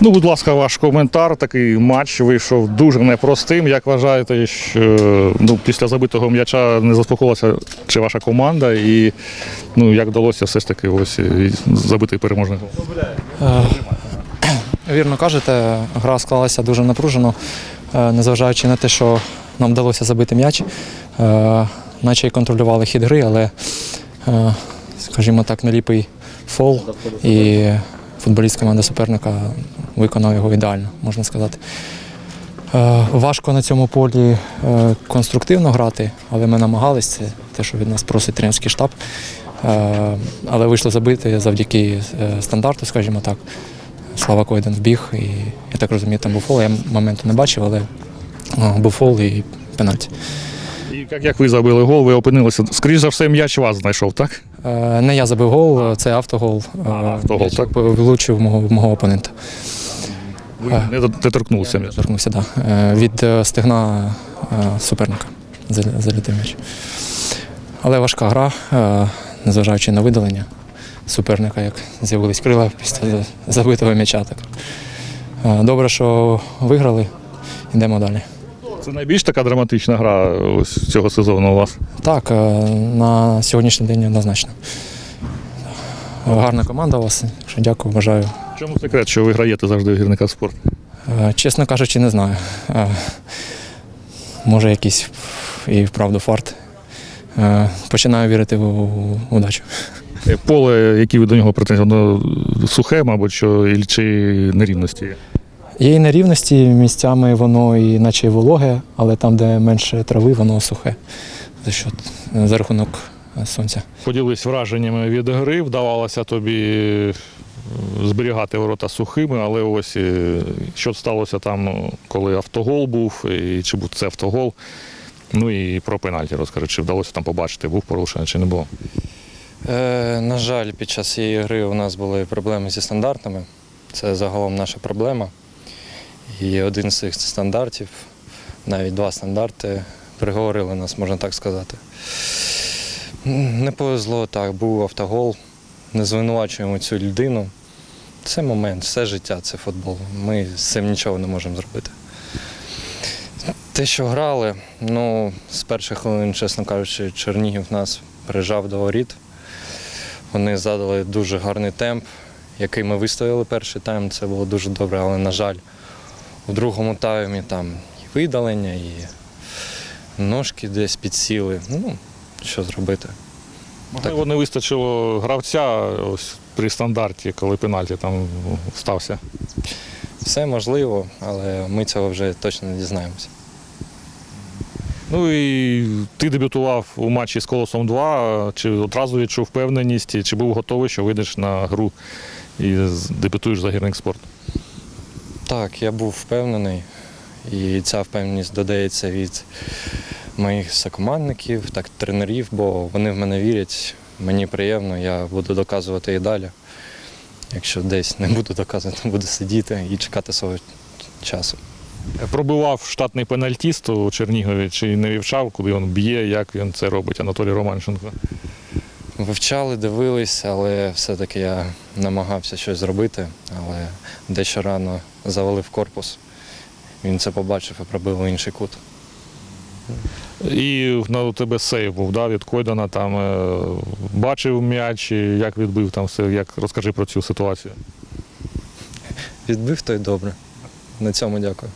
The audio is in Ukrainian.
Ну, будь ласка, ваш коментар. Такий матч вийшов дуже непростим. Як вважаєте, що ну, після забитого м'яча не заспокоїлася чи ваша команда, і ну, як вдалося все ж таки ось забити переможний гол? Е, Вірно кажете, гра склалася дуже напружено, е, незважаючи на те, що нам вдалося забити м'яч, е, наче й контролювали хід гри, але, е, скажімо так, неліпий фол і футболіст команди суперника виконав його ідеально, можна сказати. Е, Важко на цьому полі е, конструктивно грати, але ми намагалися, це те, що від нас просить тренерський штаб. Е, Але вийшло забити завдяки стандарту, скажімо так. Слава Койден вбіг, і я так розумію, там був фол. Я моменту не бачив, але був фол і пенальті. І як, як ви забили гол, ви опинилися, скоріш за все, м'яч вас знайшов, так? Е, Не я забив гол, це автогол. Е, автогол, м'яч так? Влучив мого, мого опонента. Ви А. не доторкнулися м'яч. Торкнувся, да. Е, Від е, стегна е, суперника зал- залітив м'яч. Але важка гра, е, незважаючи на видалення суперника, як з'явились крила після забитого м'яча. Так. Е, Добре, що виграли. Йдемо далі. Це найбільш така драматична гра ось цього сезону у вас. Так, е, на сьогоднішній день однозначно. Гарна команда у вас. що Дякую, бажаю. В чому секрет, що ви граєте завжди в гірника спорту? Е, Чесно кажучи, не знаю. Е, Може, якийсь і вправду фарт. Починаю вірити в удачу. Поле, які ви до нього претензії, воно сухе, мабуть, що чи нерівності? є? Є і нерівності, місцями воно і наче й вологе, але там, де менше трави, воно сухе. За, що, за рахунок е, сонця. Поділись враженнями від гри, вдавалося тобі зберігати ворота сухими, але ось е, що сталося там, ну, коли автогол був, і чи був це автогол. Ну і про пенальті розкажи, чи вдалося там побачити, був порушений чи не було. Е, на жаль, під час цієї гри у нас були проблеми зі стандартами. Це загалом наша проблема. І один з цих стандартів, навіть два стандарти, приговорили нас, можна так сказати. Не повезло так, був автогол. Не звинувачуємо цю людину. Це момент, все життя, це футбол. Ми з цим нічого не можемо зробити. Те, що грали, ну, з перших хвилин, чесно кажучи, Чернігів нас прижав до воріт. Вони задали дуже гарний темп, який ми вистояли перший тайм. Це було дуже добре, але, на жаль, у другому таймі там і видалення, і ножки десь підсіли. Ну, що зробити? Можливо, не вистачило гравця ось при стандарті, коли пенальті там стався. Все можливо, але ми цього вже точно не дізнаємося. Ну і ти дебютував у матчі з Колосом 2. Чи одразу відчув впевненість, чи був готовий, що вийдеш на гру і дебютуєш за гірник спорт? Так, я був впевнений, і ця впевненість додається від моїх сокомандників, так тренерів, бо вони в мене вірять. Мені приємно, я буду доказувати і далі. Якщо десь не буду доказувати, буду сидіти і чекати свого часу. Пробивав штатний пенальтіст у Чернігові, чи не вівчав, куди він б'є, як він це робить, Анатолій Романченко. Вивчали, дивились, але все-таки я намагався щось зробити, але дещо рано завалив корпус. Він це побачив і пробив у інший кут. І на у тебе сейв був да, від Койдана, там е, бачив м'яч, і як відбив там все, як розкажи про цю ситуацію. Відбив то й добре. На цьому дякую.